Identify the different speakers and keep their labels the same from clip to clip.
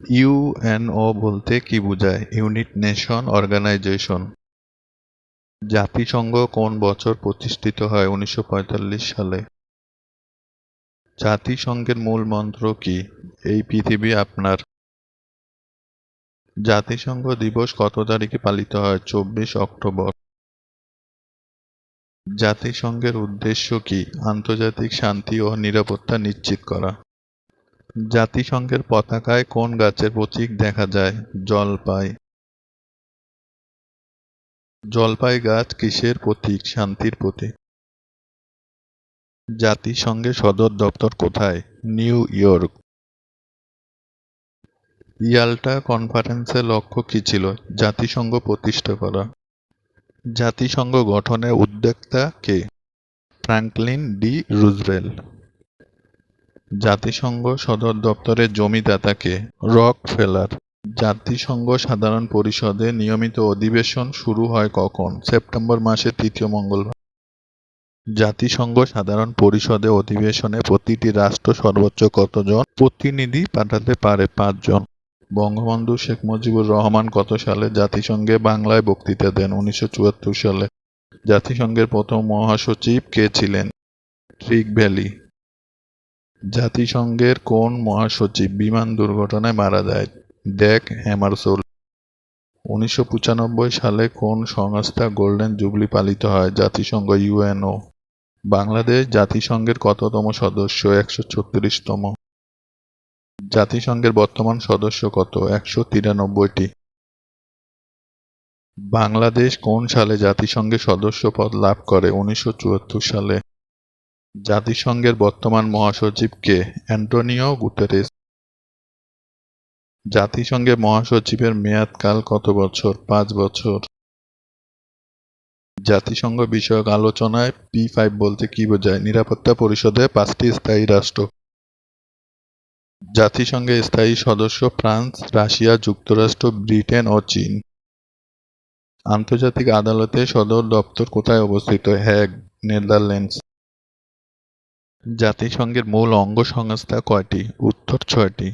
Speaker 1: UNO বলতে কি বোঝায়? Unit nation organization. জাতিসংঘ কোন বছর প্রতিষ্ঠিত হয় উনিশশো পঁয়তাল্লিশ সালে? জাতিসংঘের মূল মন্ত্র কি? এই পৃথিবী আপনার। জাতিসংঘ দিবস কত তারিখে পালিত হয়? চব্বিশ অক্টোবর। জাতিসংঘের উদ্দেশ্য কি? আন্তর্জাতিক শান্তি ও নিরাপত্তা নিশ্চিত করা। জাতিসংঘের পতাকায় কোন গাছের প্রতীক দেখা যায়? জলপাই। জলপাই গাছ কিসের প্রতীক? শান্তির প্রতীক। জাতিসংঘের সদর দপ্তর কোথায়? New York. ইয়াল্টা কনফারেন্সের লক্ষ্য কী ছিল? জাতিসংঘ প্রতিষ্ঠা করা। জাতিসংঘ গঠনের উদ্যোক্তা কে? Franklin D Roosevelt. জাতিসংঘ সদর দপ্তরের জমিদাতাকে রক ফেলার। জাতিসংঘ সাধারণ পরিষদে নিয়মিত অধিবেশন শুরু হয় কখন? সেপ্টেম্বর মাসের তৃতীয় মঙ্গলবার। জাতিসংঘ সাধারণ পরিষদে অধিবেশনে প্রতিটি রাষ্ট্র সর্বোচ্চ কতজন প্রতিনিধি পাঠাতে পারে? পাঁচজন। বঙ্গবন্ধু শেখ মুজিবুর রহমান কত সালে জাতিসংঘে বাংলায় বক্তৃতা দেন। উনিশশো চুয়াত্তর সালে জাতিসংঘের প্রথম মহাসচিব কে ছিলেন? Trygve Lie. জাতিসংঘের কোন মহাসচিব বিমান দুর্ঘটনায় মারা যায়? ডেক হ্যামারসোল উনিশশো পঁচানব্বই সালে কোন সংস্থা গোল্ডেন জুবলি পালিত হয়? জাতিসংঘ ইউএনও। বাংলাদেশ জাতিসংঘের কততম সদস্য? একশো ছত্রিশতম। জাতিসংঘের বর্তমান সদস্য কত? একশো তিরানব্বইটি। বাংলাদেশ কোন সালে জাতিসংঘের সদস্য পদ লাভ করে? উনিশশো চুয়াত্তর সালে। জাতিসংঘের বর্তমান মহাসচিব কে অ্যান্টোনিও গুতেরেস। জাতিসংঘের মহাসচিবের মেয়াদকাল কত বছর? পাঁচ বছর। জাতিসংঘ বিষয়ক আলোচনায় পি ফাইভ বলতে কি বোঝায়? নিরাপত্তা পরিষদে পাঁচটি স্থায়ী রাষ্ট্র। জাতিসংঘের স্থায়ী সদস্য ফ্রান্স, রাশিয়া, যুক্তরাষ্ট্র, ব্রিটেন ও চীন। আন্তর্জাতিক আদালতে সদর দপ্তর কোথায় অবস্থিত? Hague, Netherlands. জাতিসংঘের মূল অঙ্গ সংস্থা কয়টি? উত্তর ছয়টি।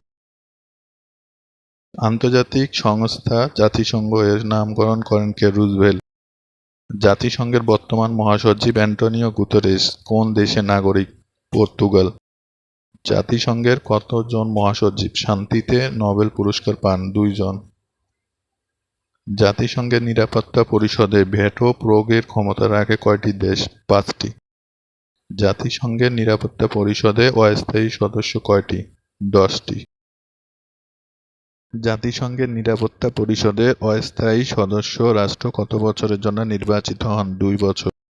Speaker 1: আন্তর্জাতিক সংস্থা জাতিসংঘ এর নামকরণ করেন কে রুজভেল্ট। জাতিসংঘের বর্তমান মহাসচিব অ্যান্টোনিও গুতেরেস, কোন দেশের নাগরিক? পর্তুগাল। জাতিসংঘের কতজন মহাসচিব? শান্তিতে নোবেল পুরস্কার পান দুইজন। জাতিসংঘের নিরাপত্তা পরিষদে ভেটো প্রয়োগের ক্ষমতা রাখে কয়টি দেশ? পাঁচটি। জাতিসংঘের নিরাপত্তা পরিষদে অস্থায়ী সদস্য কয়টি? দশটি। জাতিসংঘের নিরাপত্তা পরিষদে অস্থায়ী সদস্য রাষ্ট্র কত বছরের জন্য নির্বাচিত হন? দুই বছর।